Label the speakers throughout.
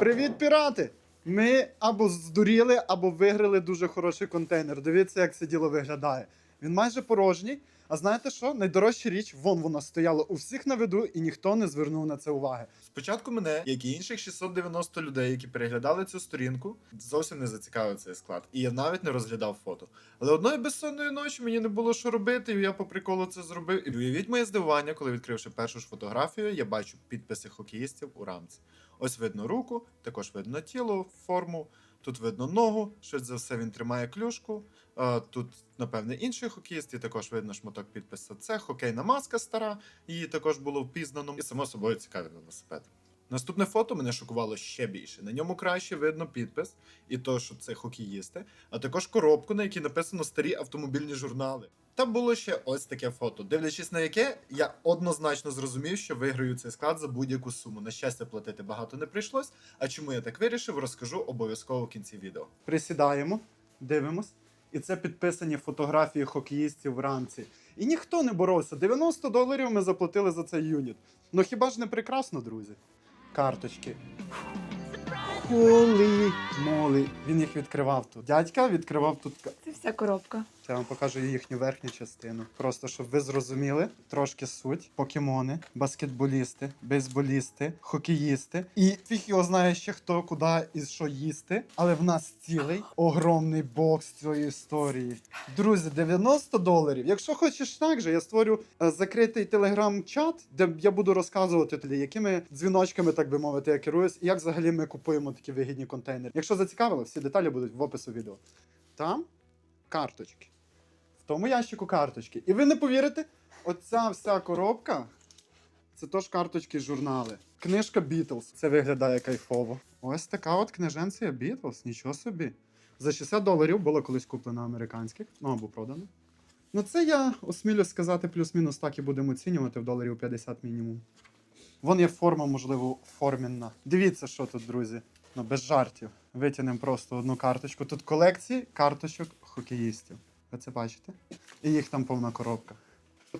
Speaker 1: Привіт, пірати! Ми або здуріли, або виграли дуже хороший контейнер. Дивіться, як це діло виглядає. Він майже порожній. А знаєте що? Найдорожча річ, вон вона стояла у всіх на виду, і ніхто не звернув на це уваги.
Speaker 2: Спочатку мене, як і інших 690 людей, які переглядали цю сторінку, зовсім не зацікавив цей склад. І я навіть не розглядав фото. Але одної безсонної ночі мені не було що робити, і я по приколу це зробив. І уявіть моє здивування, коли відкривши першу ж фотографію, я бачу підписи хокеїстів у рамці. Ось видно руку, також видно тіло, форму. Тут видно ногу, швидше за все він тримає клюшку. Тут, напевне, інший хокеїст, і також видно шматок підпису. Це хокейна маска стара, її також було впізнано, і само собою цікавий велосипед. Наступне фото мене шокувало ще більше. На ньому краще видно підпис і то, що це хокеїсти, а також коробку, на якій написано старі автомобільні журнали. Там було ще ось таке фото, дивлячись на яке, я однозначно зрозумів, що виграю цей склад за будь-яку суму. На щастя, платити багато не прийшлось. А чому я так вирішив, розкажу обов'язково в кінці відео.
Speaker 1: Присідаємо, дивимось. І це підписані фотографії хокеїстів в рамці. І ніхто не боровся. 90 доларів ми заплатили за цей юніт. Ну хіба ж не прекрасно, друзі? Карточки. Холи моли. Він їх відкривав тут. Дядька відкривав тут.
Speaker 3: Вся коробка.
Speaker 1: Я вам покажу їхню верхню частину. Просто щоб ви зрозуміли трошки суть. Покемони, баскетболісти, бейсболісти, хокеїсти. І фіг його знає ще хто куди і що їсти. Але в нас цілий огромний бокс цієї історії. Друзі, 90 доларів. Якщо хочеш так же, я створю е, закритий телеграм-чат, де я буду розказувати тобі, якими дзвіночками, так би мовити, я керуюсь, і як взагалі ми купуємо такі вигідні контейнери. Якщо зацікавило, всі деталі будуть в опису відео. Там карточки. В тому ящику карточки. І ви не повірите, оця вся коробка це тож карточки журнали. Книжка Beatles. Це виглядає кайфово. Ось така от книженція Beatles, нічого собі. За 60 доларів було колись куплено американських, ну або продано. Ну це я осмілю сказати, плюс-мінус так і будемо оцінювати в доларів 50 мінімум. Вон є форма, можливо, формінна. Дивіться, що тут, друзі. Ну, без жартів. Витягнемо просто одну карточку. Тут колекції карточок хокеїстів. Ви це бачите? І їх там повна коробка.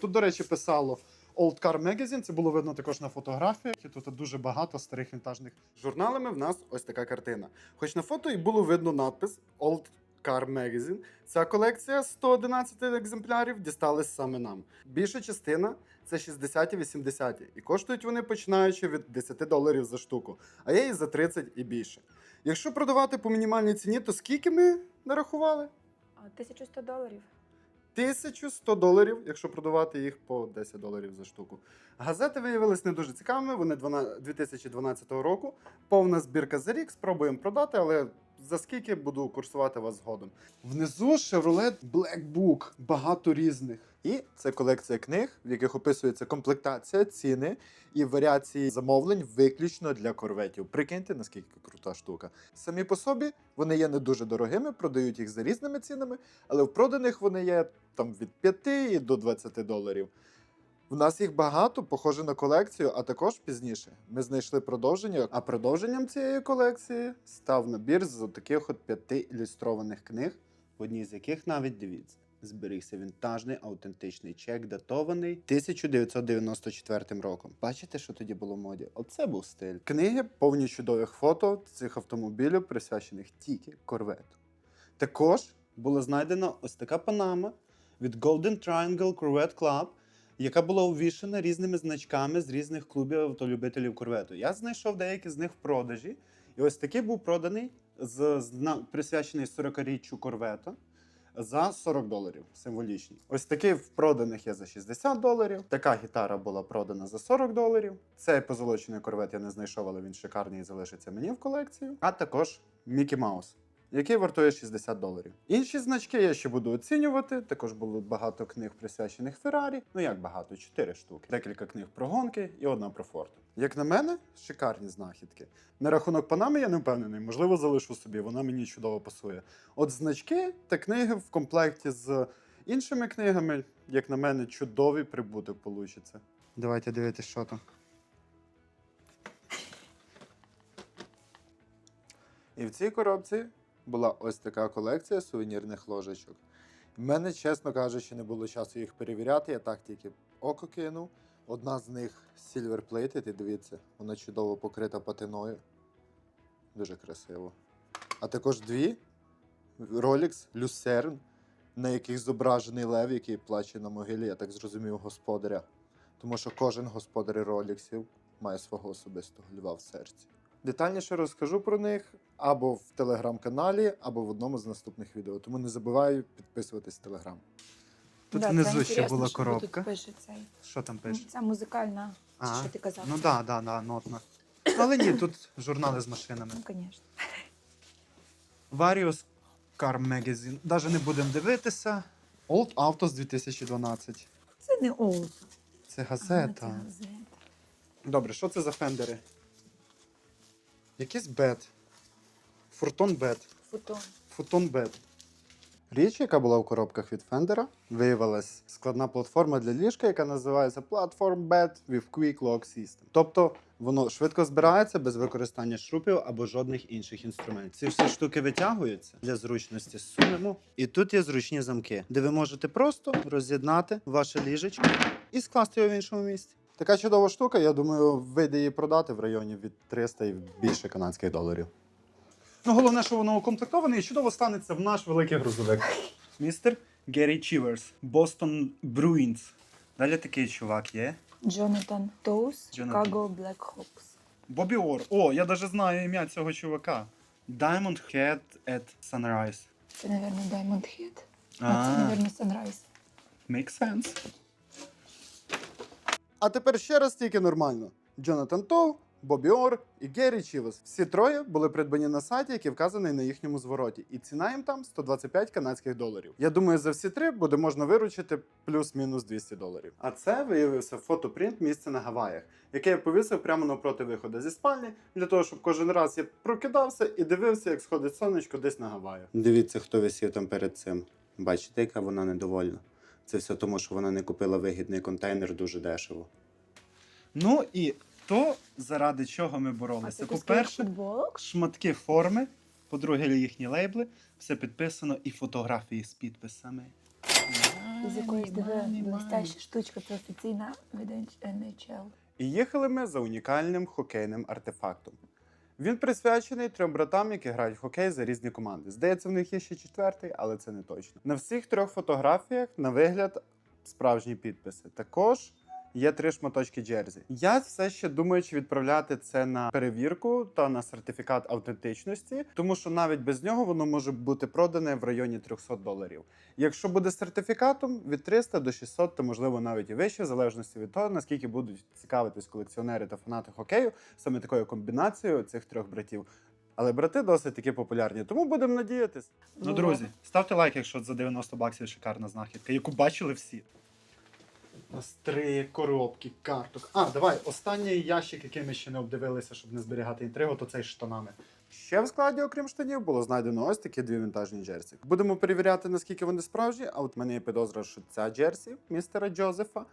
Speaker 1: Тут, до речі, писало Old Car Magazine, це було видно також на фотографіях. І тут дуже багато старих вінтажних журналами. В нас ось така картина. Хоч на фото і було видно надпис Old Car Magazine. Ця колекція 111 екземплярів дісталась саме нам. Більша частина це 60-ті, 80-ті. І коштують вони починаючи від 10 доларів за штуку, а є і за 30 і більше. Якщо продавати по мінімальній ціні, то скільки ми нарахували?
Speaker 3: А, 1100 доларів.
Speaker 1: 1100 доларів, якщо продавати їх по 10 доларів за штуку. Газети виявилися не дуже цікавими. Вони 12 2012 року. Повна збірка за рік. Спробуємо продати, але за скільки буду курсувати вас згодом. Внизу Chevrolet Black Book. Багато різних. І це колекція книг, в яких описується комплектація, ціни і варіації замовлень виключно для корветів. Прикиньте, наскільки крута штука. Самі по собі вони є не дуже дорогими, продають їх за різними цінами, але в проданих вони є там від 5 до 20 доларів. В нас їх багато, похоже на колекцію, а також пізніше ми знайшли продовження. А продовженням цієї колекції став набір з таких от п'яти ілюстрованих книг, в одній з яких навіть дивіться. Зберігся вінтажний аутентичний чек, датований 1994 роком. Бачите, що тоді було в моді? Оце був стиль. Книги повні чудових фото цих автомобілів, присвячених тільки корвету. Також була знайдена ось така панама від Golden Triangle Corvette Club, яка була увішана різними значками з різних клубів автолюбителів корвету. Я знайшов деякі з них в продажі. І ось такий був проданий з, зна- присвячений 40-річчю корвета за 40 доларів. Символічний. Ось такий в проданих є за 60 доларів. Така гітара була продана за 40 доларів. Цей позолочений корвет я не знайшов, але він шикарний і залишиться мені в колекцію. А також Мікі Маус. Який вартує 60 доларів. Інші значки я ще буду оцінювати. Також було багато книг присвячених Феррарі. Ну як багато, 4 штуки. Декілька книг про гонки і одна про Форд. Як на мене, шикарні знахідки. На рахунок Панами я не впевнений, можливо, залишу собі, вона мені чудово пасує. От значки та книги в комплекті з іншими книгами, як на мене, чудовий прибуток получиться. Давайте дивитися, що там. І в цій коробці була ось така колекція сувенірних ложечок. В мене, чесно кажучи, не було часу їх перевіряти. Я так тільки око кинув. Одна з них silver plated, і дивіться, вона чудово покрита патиною. Дуже красиво. А також дві Rolex Lucerne, на яких зображений лев, який плаче на могилі, я так зрозумів, господаря. Тому що кожен господар Роліксів має свого особистого льва в серці. Детальніше розкажу про них або в телеграм-каналі, або в одному з наступних відео. Тому не забувай підписуватись в телеграм. Тут
Speaker 3: Да, це
Speaker 1: внизу ще
Speaker 3: інтересно,
Speaker 1: була
Speaker 3: що
Speaker 1: коробка.
Speaker 3: Тут пише цей.
Speaker 1: Що там
Speaker 3: Ну,
Speaker 1: пише?
Speaker 3: Це музикальна,
Speaker 1: А,
Speaker 3: що ти казав?
Speaker 1: Ну так, да, да, да, нотна. Але ні, тут журнали з машинами.
Speaker 3: Ну, звісно.
Speaker 1: Various Car Magazine. Даже не будемо дивитися. Old Autos 2012.
Speaker 3: Це не олд.
Speaker 1: Це
Speaker 3: А, це газета.
Speaker 1: Добре, що це за фендери? Якийсь бет. Фуртон бет.
Speaker 3: Фотон.
Speaker 1: Футон бет. Річ, яка була в коробках від Фендера, виявилась складна платформа для ліжка, яка називається Platform Bed with Quick Lock System. Тобто воно швидко збирається без використання шрупів або жодних інших інструментів. Ці всі штуки витягуються для зручності сунемо. І тут є зручні замки, де ви можете просто роз'єднати ваше ліжечко і скласти його в іншому місці. Така чудова штука, я думаю, вийде її продати в районі від 300 і більше канадських доларів. Ну, головне, що воно укомплектоване і чудово станеться в наш великий грузовик. Містер Геррі Чіверс, Бостон Бруїнс. Далі такий чувак є.
Speaker 3: Джонатан Тоус, Black Hawks.
Speaker 1: Бобі Ор. О, я навіть знаю ім'я цього чувака. Diamond Head at Sunrise.
Speaker 3: Це, мабуть, Diamond Head. А,
Speaker 1: А,
Speaker 3: це, мабуть, Sunrise.
Speaker 1: Makes sense. А тепер ще раз тільки нормально. Джонатан Тоу, Бобі Ор і Геррі Чівес. Всі троє були придбані на сайті, який вказаний на їхньому звороті. І ціна їм там 125 канадських доларів. Я думаю, за всі три буде можна виручити плюс-мінус 200 доларів. А це виявився фотопринт місця на Гаваях, яке я повісив прямо навпроти виходу зі спальні, для того, щоб кожен раз я прокидався і дивився, як сходить сонечко десь на Гаваях. Дивіться, хто висів там перед цим. Бачите, яка вона недовольна. Це все тому, що вона не купила вигідний контейнер дуже дешево. Ну і то, заради чого ми боролися. По-перше, шматки форми, по-друге, їхні лейбли, все підписано і фотографії з підписами.
Speaker 3: З якоїсь диви штучка, це офіційна від NHL.
Speaker 1: І їхали ми за унікальним хокейним артефактом. Він присвячений трьом братам, які грають в хокей за різні команди. Здається, в них є ще четвертий, але це не точно. На всіх трьох фотографіях, на вигляд, справжні підписи. Також є три шматочки джерзі. Я все ще думаю, чи відправляти це на перевірку та на сертифікат автентичності, тому що навіть без нього воно може бути продане в районі 300 доларів. Якщо буде сертифікатом від 300 до 600, то можливо навіть і вище, в залежності від того, наскільки будуть цікавитись колекціонери та фанати хокею саме такою комбінацією цих трьох братів. Але брати досить таки популярні, тому будемо надіятись. Ну, друзі, ставте лайк, якщо за 90 баксів шикарна знахідка, яку бачили всі. У нас три коробки, карток. А, давай, останній ящик, який ми ще не обдивилися, щоб не зберігати інтригу, то цей штанами. Ще в складі, окрім штанів, було знайдено ось такі дві вінтажні джерсі. Будемо перевіряти, наскільки вони справжні. А от мене є підозра, що ця джерсі містера Джозефа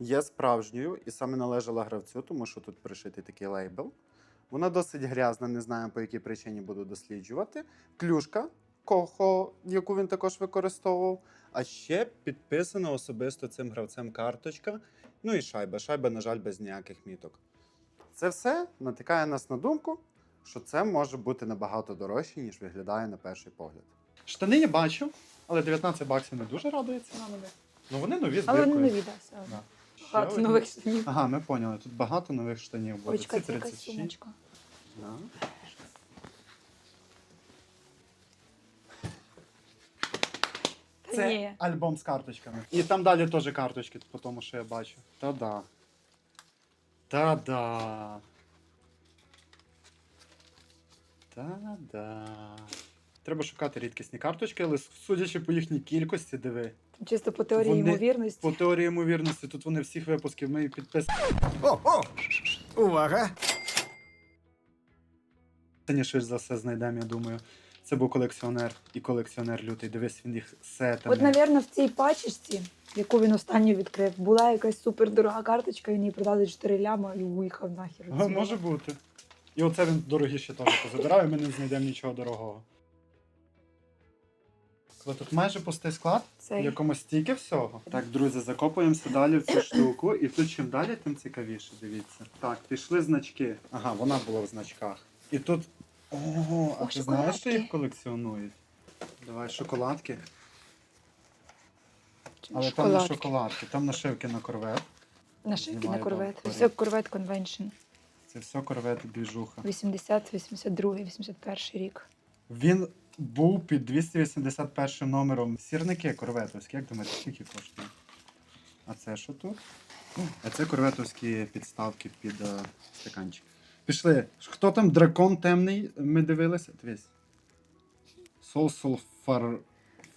Speaker 1: є справжньою і саме належала гравцю, тому що тут пришитий такий лейбл. Вона досить грязна, не знаю по якій причині буду досліджувати. Клюшка, кохо, яку він також використовував. А ще підписана особисто цим гравцем карточка. Ну і шайба. Шайба, на жаль, без ніяких міток. Це все натикає нас на думку, що це може бути набагато дорожче, ніж виглядає на перший погляд. Штани я бачу, але 19 баксів не дуже радує ціна на них. Ну вони нові з
Speaker 3: Але вони не віддався.
Speaker 1: Да.
Speaker 3: Багато нових штанів.
Speaker 1: Ага, ми поняли. Тут багато нових штанів буде.
Speaker 3: Ой, чекай,
Speaker 1: Ці
Speaker 3: це якась
Speaker 1: 36.
Speaker 3: сумочка.
Speaker 1: Да. Це
Speaker 3: ні.
Speaker 1: альбом з карточками. І там далі теж карточки, по тому, що я бачу. Та-да. Та-да. Та-да. Треба шукати рідкісні карточки, але судячи по їхній кількості, диви.
Speaker 3: Чисто по теорії
Speaker 1: Вони-
Speaker 3: ймовірності.
Speaker 1: По теорії ймовірності, тут вони всіх випусків ми підписані
Speaker 4: О, о! Увага!
Speaker 1: швидше за все знайдемо, я думаю. Це був колекціонер і колекціонер лютий. Дивись, він їх сетами.
Speaker 3: От, напевно, в цій пачечці, яку він останню відкрив, була якась супердорога карточка, і її продали 4 ляма і уїхав нахер.
Speaker 1: Ага, може бути. І оце він дорогі ще теж позабирав, і ми не знайдемо нічого дорогого. Але тут майже пустий склад, в
Speaker 3: Цей.
Speaker 1: якому стільки всього. Так, друзі, закопуємося далі в цю штуку. І тут чим далі, тим цікавіше, дивіться. Так, пішли значки. Ага, вона була в значках. І тут О, а
Speaker 3: О,
Speaker 1: ти знаєш, що
Speaker 3: шоколадки.
Speaker 1: їх колекціонують? Давай шоколадки. Але там не шоколадки, там нашивки на корвет.
Speaker 3: Нашивки на
Speaker 1: Знімаю
Speaker 3: корвет.
Speaker 1: там
Speaker 3: Все корвет конвеншн.
Speaker 1: Це все корвет двіжуха.
Speaker 3: 80, 82, 81 рік.
Speaker 1: Він був під 281 номером сірники корветовські. Як думаєте, скільки коштує? А це що тут? А це корветовські підставки під е, стаканчик. Пішли. Хто там дракон темний? Ми дивилися. Дивись. Сосул фар...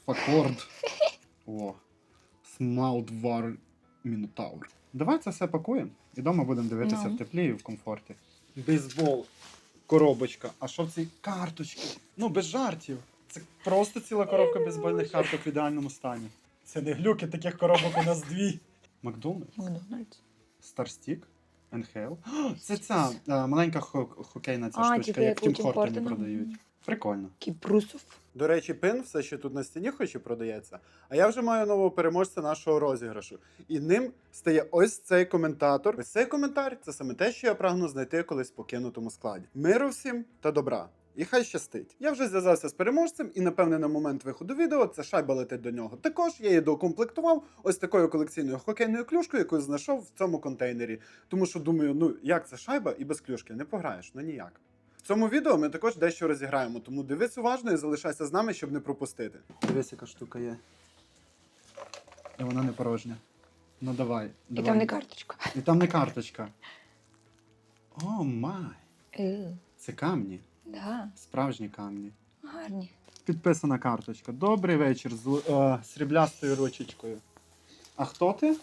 Speaker 1: Факорд. О. Смаутвар Мінотавр. Давай це все пакуємо. І вдома будемо дивитися
Speaker 3: Ну.
Speaker 1: в теплі і в комфорті. Бейсбол. Коробочка. А що в цій карточці? Ну, без жартів. Це просто ціла коробка бейсбольних карток в ідеальному стані. Це не глюки, таких коробок у нас дві. Макдональдс,
Speaker 3: Макдональдс.
Speaker 1: Старстік, НХЛ. Це ця е, маленька хо- хокейна ця
Speaker 3: А,
Speaker 1: штучка,
Speaker 3: типу,
Speaker 1: як Тім
Speaker 3: Тім
Speaker 1: Хортоні
Speaker 3: Хортона.
Speaker 1: продають. Прикольно.
Speaker 3: Кіпрусов.
Speaker 1: До речі, пин все ще тут на стіні хоч і продається. А я вже маю нового переможця нашого розіграшу. І ним стає ось цей коментатор. Ось цей коментар це саме те, що я прагну знайти колись в покинутому складі. Миру всім та добра. І хай щастить. Я вже зв'язався з переможцем, і напевне на момент виходу відео ця шайба летить до нього. Також я її доукомплектував ось такою колекційною хокейною клюшкою, яку знайшов в цьому контейнері. Тому що думаю, ну як це шайба і без клюшки не пограєш, ну ніяк. В цьому відео ми також дещо розіграємо, тому дивись уважно і залишайся з нами, щоб не пропустити. Дивись, яка штука є. І вона не порожня. Ну давай. давай.
Speaker 3: І там не карточка.
Speaker 1: І там не карточка. О май!
Speaker 3: Е,
Speaker 1: Це камні.
Speaker 3: Да,
Speaker 1: Справжні камні.
Speaker 3: гарні.
Speaker 1: Підписана карточка. Добрий вечір з е, сріблястою ручечкою. А хто ти?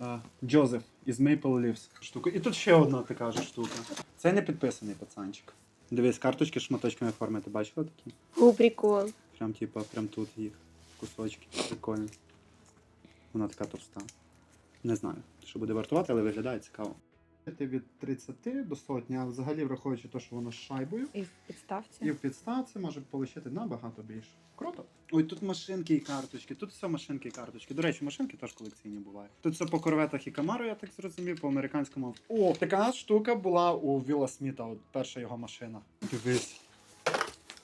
Speaker 1: Е, Джозеф із Maple Leafs. Штука. І тут ще одна така ж штука. Це не підписаний пацанчик. Дивись, карточки шматочками форми. Ти бачила такі?
Speaker 3: У прикол.
Speaker 1: Прям типа, прям тут їх. Кусочки. Прикольно. Вона така товста. Не знаю, що буде вартувати, але виглядає цікаво. Від 30 до сотні, а взагалі враховуючи те, що воно з шайбою.
Speaker 3: І в підставці.
Speaker 1: І в підставці може отримати набагато більше. Круто. Ой, тут машинки і карточки, тут все машинки і карточки. До речі, машинки теж колекційні бувають. Тут все по корветах і Камару, я так зрозумів, по американському. О, така штука була у Вілла Сміта, от перша його машина. Дивись.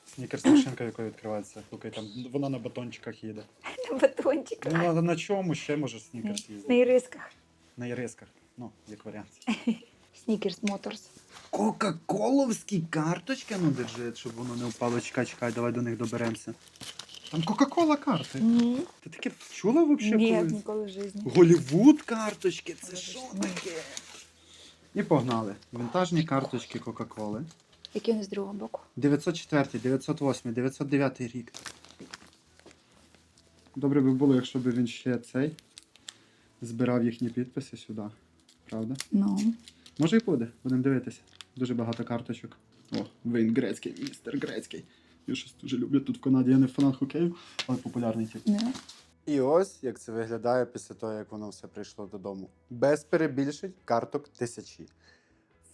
Speaker 1: Снікерс машинка, якою відкривається. Слухай, там вона на батончиках їде.
Speaker 3: На батончиках.
Speaker 1: Ну, а на чому ще може снікерс
Speaker 3: На
Speaker 1: їздити?
Speaker 3: ірисках.
Speaker 1: На ірисках. Ну, як варіант.
Speaker 3: Снікерс Моторс.
Speaker 1: Кока-коловські карточки, ну держи, щоб воно не впало. Чекай, чекай, давай до них доберемося. Там Кока-кола карти.
Speaker 3: Ні,
Speaker 1: Ти таке чула взагалі
Speaker 3: Ні,
Speaker 1: колись?
Speaker 3: ніколи в житті.
Speaker 1: Голівуд карточки, це що таке? І погнали. Вінтажні карточки Кока-Коли.
Speaker 3: Які вони з другого боку?
Speaker 1: 904, 908, 909 рік. Добре би було, якщо б він ще цей збирав їхні підписи сюди. Правда?
Speaker 3: Ну.
Speaker 1: Може і буде, будемо дивитися. Дуже багато карточок. О, Вейн Грецький, містер Грецький. Я щось дуже люблю тут в Канаді. Я не фанат хокею, але популярний тип.
Speaker 3: Не.
Speaker 1: І ось як це виглядає після того, як воно все прийшло додому. Без перебільшень карток тисячі.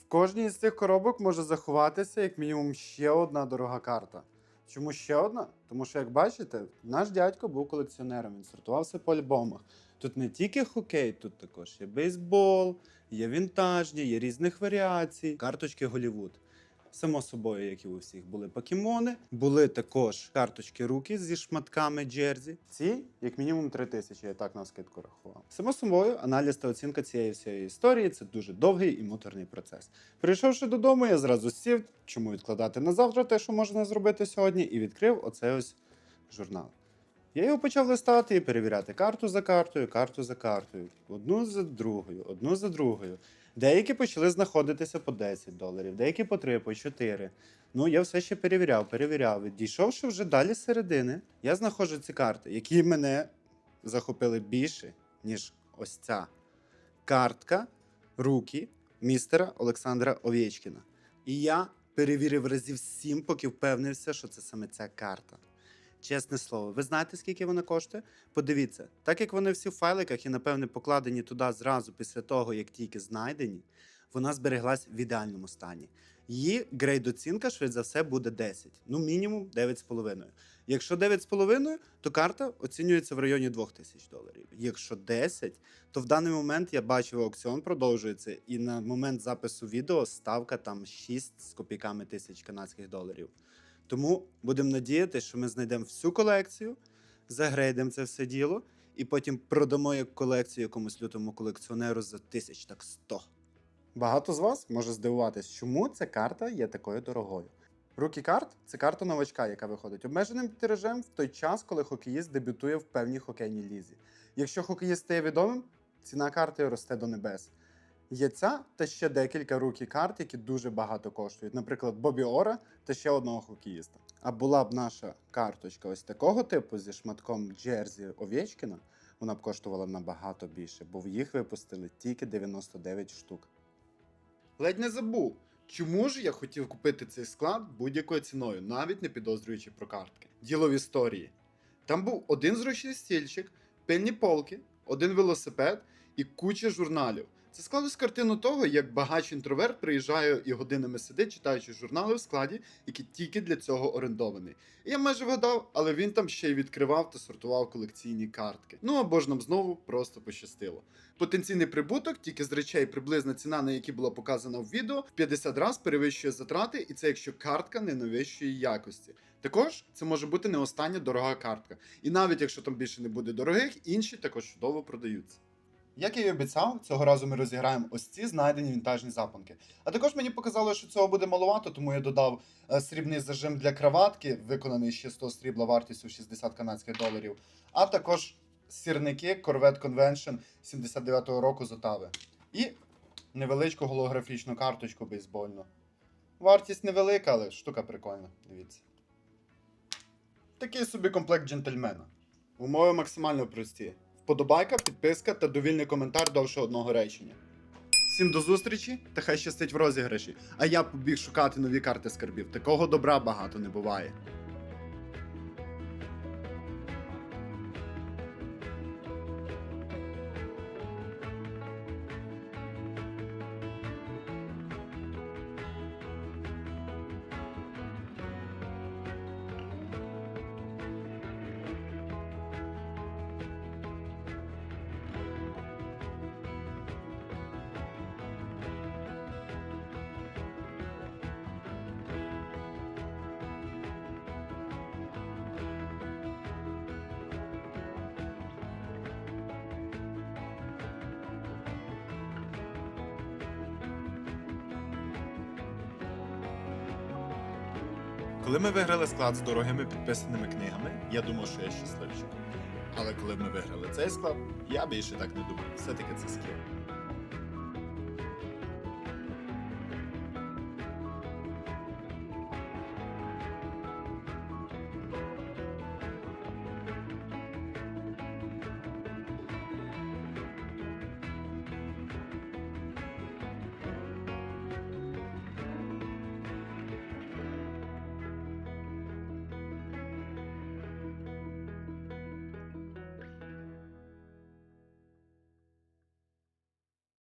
Speaker 1: В кожній з цих коробок може заховатися як мінімум ще одна дорога карта. Чому ще одна? Тому що, як бачите, наш дядько був колекціонером, він сортувався по альбомах. Тут не тільки хокей, тут також є бейсбол, є вінтажні, є різних варіацій, карточки Голівуд. Само собою, як і у всіх, були покемони, були також карточки руки зі шматками джерзі. Ці, як мінімум, три тисячі, я так на скидку рахував. Само собою, аналіз та оцінка цієї всієї історії це дуже довгий і муторний процес. Прийшовши додому, я зразу сів, чому відкладати на завтра те, що можна зробити сьогодні, і відкрив оцей ось журнал. Я його почав листати і перевіряти карту за картою, карту за картою, одну за другою, одну за другою. Деякі почали знаходитися по 10 доларів, деякі по 3, по 4. Ну, я все ще перевіряв, перевіряв. І Дійшовши вже далі з середини, я знаходжу ці карти, які мене захопили більше, ніж ось ця картка руки містера Олександра Овєчкіна. І я перевірив разів сім, поки впевнився, що це саме ця карта. Чесне слово, ви знаєте, скільки вона коштує? Подивіться, так як вони всі в файликах і, напевне, покладені туди зразу після того, як тільки знайдені, вона збереглась в ідеальному стані. Її грейд оцінка, швидше за все, буде 10, ну мінімум 9,5. Якщо 9,5, то карта оцінюється в районі 2000 доларів. Якщо 10, то в даний момент я бачив аукціон продовжується, і на момент запису відео ставка там 6 з копійками тисяч канадських доларів. Тому будемо надіяти, що ми знайдемо всю колекцію, загрейдемо це все діло, і потім продамо як колекцію якомусь лютому колекціонеру за тисяч так 100. Багато з вас може здивуватись, чому ця карта є такою дорогою. Рукі карт це карта новачка, яка виходить обмеженим тиражем в той час, коли хокеїст дебютує в певній хокейній лізі. Якщо хокеїст стає відомим, ціна карти росте до небес. Є ця та ще декілька рукі карт, які дуже багато коштують. Наприклад, Бобі Ора та ще одного хокеїста. А була б наша карточка ось такого типу зі шматком Джерзі Овєчкіна, вона б коштувала набагато більше, бо в їх випустили тільки 99 штук. Ледь не забув. Чому ж я хотів купити цей склад будь-якою ціною, навіть не підозрюючи про картки? Діло в історії. Там був один зручний стільчик, пильні полки, один велосипед і куча журналів. Це склалось картину того, як багач інтроверт приїжджає і годинами сидить, читаючи журнали в складі, які тільки для цього орендований. І я майже вгадав, але він там ще й відкривав та сортував колекційні картки. Ну або ж нам знову просто пощастило. Потенційний прибуток тільки з речей, приблизна ціна, на які була показана в відео, в 50 раз перевищує затрати, і це якщо картка не найвищої якості. Також це може бути не остання дорога картка. І навіть якщо там більше не буде дорогих, інші також чудово продаються. Як я і обіцяв, цього разу ми розіграємо ось ці знайдені вінтажні запонки. А також мені показали, що цього буде маловато, тому я додав е, срібний зажим для краватки, виконаний з чистого срібла вартістю 60 канадських доларів, а також сірники Corvette Convention 79-го року з Отави. І невеличку голографічну карточку бейсбольну. Вартість невелика, але штука прикольна. Дивіться. Такий собі комплект джентльмена. Умови максимально прості. Вподобайка, підписка та довільний коментар довше одного речення. Всім до зустрічі та хай щастить в розіграші. А я побіг шукати нові карти скарбів. Такого добра багато не буває. Коли ми виграли склад з дорогими підписаними книгами, я думав, що я щасливчик. Але коли ми виграли цей склад, я більше так не думав. Все-таки це скіл.